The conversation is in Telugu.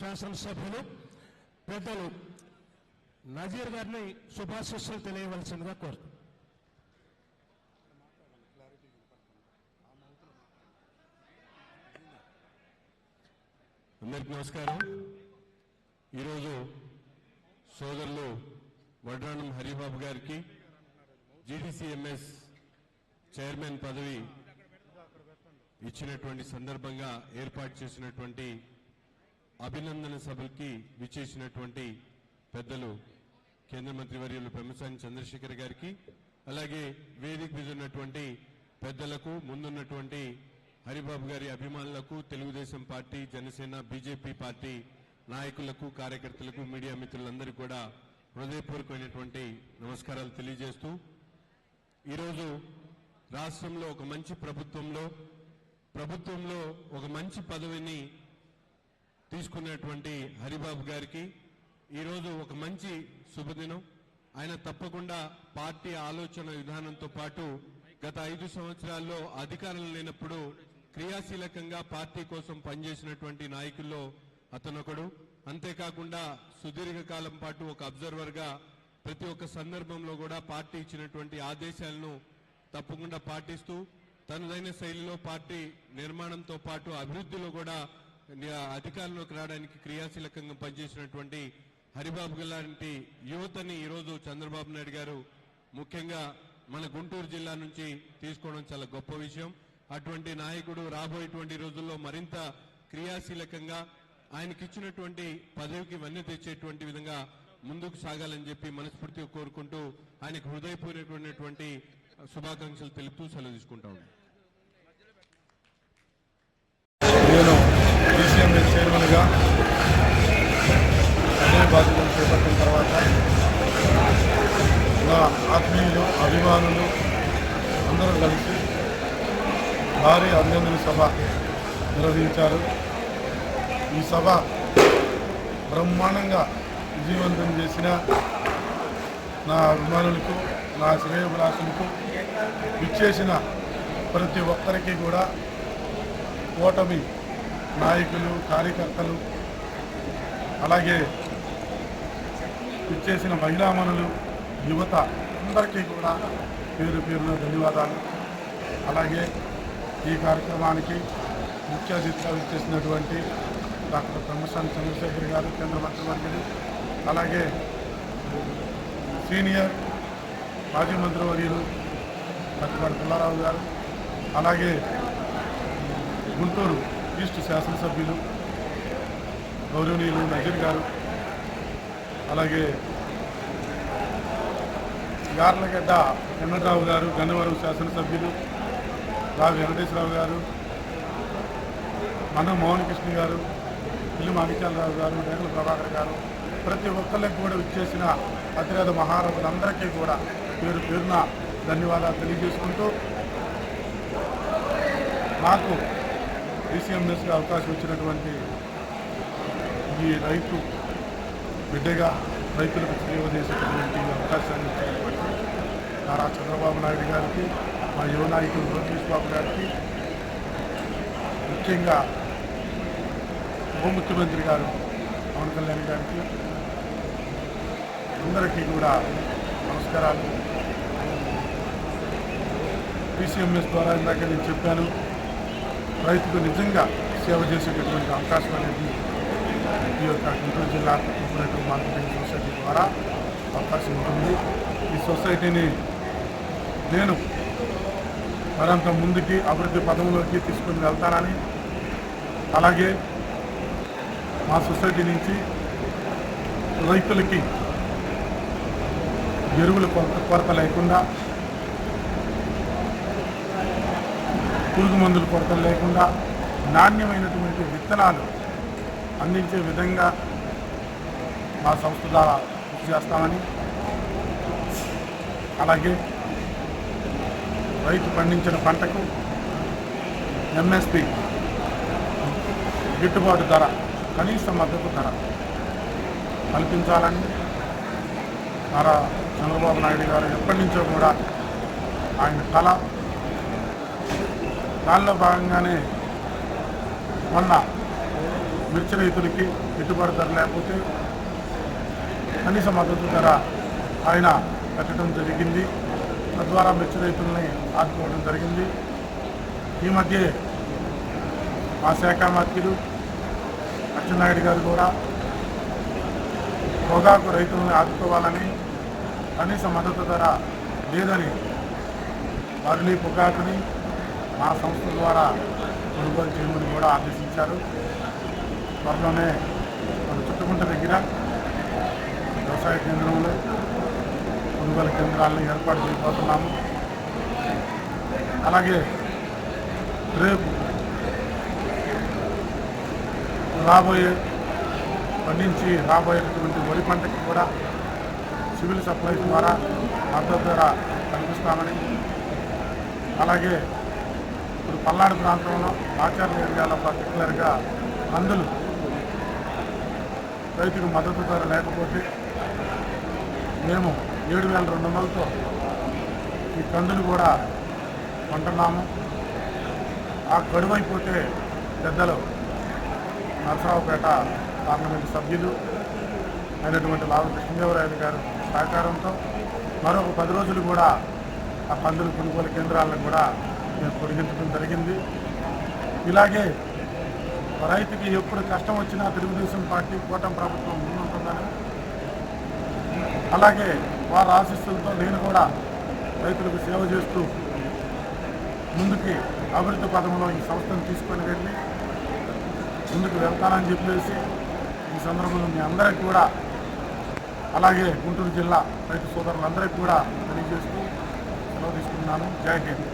శాసనసభ్యులు పెద్దలు నజీర్ గారిని శుభాశిస్సులు తెలియవలసిందిగా కోరుతున్నాను అందరికి నమస్కారం. ఈరోజు సోదరులు వడ్రానం హరిబాబు గారికి జీడీసీఎంఎస్ చైర్మన్ పదవి ఇచ్చినటువంటి సందర్భంగా ఏర్పాటు చేసినటువంటి అభినందన సభకి విచ్చేసినటువంటి పెద్దలు కేంద్ర మంత్రి వర్యులు పెమ్మసాని చంద్రశేఖర్ గారికి అలాగే వేదిక మీద ఉన్నటువంటి పెద్దలకు ముందున్నటువంటి హరిబాబు గారి అభిమానులకు Telugu Desam party Janasena BJP party నాయకులకు కార్యకర్తలకు మీడియా మిత్రులందరికీ కూడా హృదయపూర్వకమైనటువంటి నమస్కారాలు తెలియజేస్తూ ఈరోజు రాష్ట్రంలో ఒక మంచి ప్రభుత్వంలో ప్రభుత్వంలో ఒక మంచి పదవిని తీసుకున్నటువంటి హరిబాబు గారికి ఈరోజు ఒక మంచి శుభదినం. ఆయన తప్పకుండా పార్టీ ఆలోచన విధానంతో పాటు గత ఐదు సంవత్సరాల్లో అధికారం లేనప్పుడు క్రియాశీలకంగా పార్టీ కోసం పనిచేసినటువంటి నాయకుల్లో అతనొకడు. అంతేకాకుండా సుదీర్ఘకాలం పాటు ఒక అబ్జర్వర్గా ప్రతి ఒక్క సందర్భంలో కూడా పార్టీ ఇచ్చినటువంటి ఆదేశాలను తప్పకుండా పాటిస్తూ తనదైన శైలిలో పార్టీ నిర్మాణంతో పాటు అభివృద్ధిలో కూడా అధికారంలోకి రావడానికి క్రియాశీలకంగా పనిచేసినటువంటి హరిబాబు లాంటి యువతని ఈరోజు చంద్రబాబు నాయుడు గారు ముఖ్యంగా మన గుంటూరు జిల్లా నుంచి తీసుకోవడం చాలా గొప్ప విషయం. అటువంటి నాయకుడు రాబోయేటువంటి రోజుల్లో మరింత క్రియాశీలకంగా ఆయనకిచ్చినటువంటి పదవికి వన్య తెచ్చేటువంటి విధంగా ముందుకు సాగాలని చెప్పి మనస్ఫూర్తిగా కోరుకుంటూ ఆయనకు హృదయపూర్వకమైనటువంటి శుభాకాంక్షలు తెలుపుతూ సెలవు తీసుకుంటా డీసీఎంఎస్ అదే బాధ్యతలు చేపట్టిన తర్వాత నా ఆత్మీయులు అభిమానులు అందరూ కలిసి భారీ అభినందన సభ నిర్వహించారు ఈ సభ బ్రహ్మాండంగా విజయవంతం చేసిన నా అభిమానులకు నా శ్రేయభిలాషులకు ఇచ్చేసిన ప్రతి ఒక్కరికి కూడా ఓటమి నాయకులు కార్యకర్తలు అలాగే ఇచ్చేసిన మహిళామణులు యువత అందరికీ కూడా పేరు పేరున ధన్యవాదాలు. అలాగే ఈ కార్యక్రమానికి ముఖ్య అతిథిగా ఇచ్చేసినటువంటి డాక్టర్ బ్రహ్మస్వామి చంద్రశేఖర్ గారు కేంద్ర మంత్రివర్యులు అలాగే సీనియర్ మాజీ మంత్రివర్యులు డాక్టర్ పుల్లారావు గారు అలాగే గుంటూరు ఈస్ట్ శాసనసభ్యులు గౌరవనీయులు నజీర్ గారు అలాగే గార్లగడ్డ వెంకటరావు గారు గన్నవరం శాసనసభ్యులు రావి వెంకటేశ్వరరావు గారు మన మోహన్ కృష్ణ గారు ఇల్లు మాణిక్యాలరావు గారు డేగల ప్రభాకర్ గారు ప్రతి ఒక్కరికి కూడా ఇచ్చేసిన అతిరథ మహారథులందరికీ కూడా పేరు పేరున ధన్యవాదాలు తెలియజేసుకుంటూ నాకు డీసీఎంఎస్గా అవకాశం ఇచ్చినటువంటి ఈ రైతు బిడ్డగా రైతులకు సేవ చేసేటటువంటి అవకాశాన్ని నారా చంద్రబాబు నాయుడు గారికి మా యువ నాయకులు లోకేష్ బాబు గారికి ముఖ్యంగా ఉప ముఖ్యమంత్రి గారు పవన్ కళ్యాణ్ గారికి అందరికీ కూడా నమస్కారాలు. పీసీఎంఎస్ ద్వారా ఇందాక నేను చెప్పాను రైతుకు నిజంగా సేవ చేసేటటువంటి అవకాశం అనేది ఈ యొక్క గుంటూరు జిల్లా కోఆపరేటివ్ మార్కెటింగ్ సొసైటీ ద్వారా అవకాశం ఉంటుంది. ఈ సొసైటీని నేను మరింత ముందుకి అభివృద్ధి పదంలోకి తీసుకుని వెళ్తానని అలాగే మా సొసైటీ నుంచి రైతులకి ఎరువుల కొరత లేకుండా పురుగు మందుల కొరత లేకుండా నాణ్యమైనటువంటి విత్తనాలు అందించే విధంగా మా సంస్థ ద్వారా కృషి చేస్తామని అలాగే రైతు పండించిన పంటకు ఎంఎస్పి గిట్టుబాటు ధర కనీస మద్దతు ధర కల్పించాలని నారా చంద్రబాబు నాయుడు గారు ఎప్పటి నుంచో కూడా ఆయన కళ దానిలో భాగంగానే మొన్న మిర్చి రైతులకి గిట్టుబాటు ధర లేకపోతే కనీస మద్దతు ధర ఆయన పెట్టడం జరిగింది. తద్వారా మిర్చి రైతుల్ని ఆదుకోవడం జరిగింది. ఈ మధ్య మా శాఖ మంత్రులు అచ్చెన్నాయుడు గారు కూడా పొగాకు రైతులను ఆదుకోవాలని కనీస మద్దతు ధర లేదని బర్లీ పొగాకుని మా సంస్థ ద్వారా కొనుగోలు చేయమని కూడా ఆదేశించారు. త్వరలోనే మన చుట్టుకుంట దగ్గర వ్యవసాయ కేంద్రంలో కొనుగోలు కేంద్రాలను ఏర్పాటు చేయబోతున్నాము. అలాగే రేపు రాబోయే పండించి రాబోయేటటువంటి వరి పంటకి కూడా సివిల్ సప్లైస్ ద్వారా మద్దతు ధర కల్పిస్తామని అలాగే ఇప్పుడు పల్నాడు ప్రాంతంలో ఆచార్య ఏరియాలో పర్టికులర్గా అందులు రైతుకు మద్దతు ధర లేకపోతే మేము ఏడు వేల రెండు వందలతో ఈ కందులు కూడా కొంటున్నాము. ఆ గడువైపోతే పెద్దలు నరసరావుపేట పార్లమెంటు సభ్యులు అయినటువంటి లావు కృష్ణదేవరాయలు గారు సహకారంతో మరొక పది రోజులు కూడా ఆ పందుల కొనుగోలు కేంద్రాలను కూడా మేము పొడిగించడం జరిగింది. ఇలాగే రైతుకి ఎప్పుడు కష్టం వచ్చినా తెలుగుదేశం పార్టీ కూటమి ప్రభుత్వం ముందుంటుందని. అలాగే వారి ఆశిస్సులతో నేను కూడా రైతులకు సేవ చేస్తూ ముందుకి అభివృద్ధి పదంలో ఈ సంస్థను తీసుకొని వెళ్ళి ముందుకు వెళ్తానని చెప్పేసి ఈ సందర్భంలో మీ అందరికీ కూడా అలాగే గుంటూరు జిల్లా రైతు సోదరులందరికీ కూడా తెలియజేస్తూ సెలవు తీసుకున్నాను జై హింద్.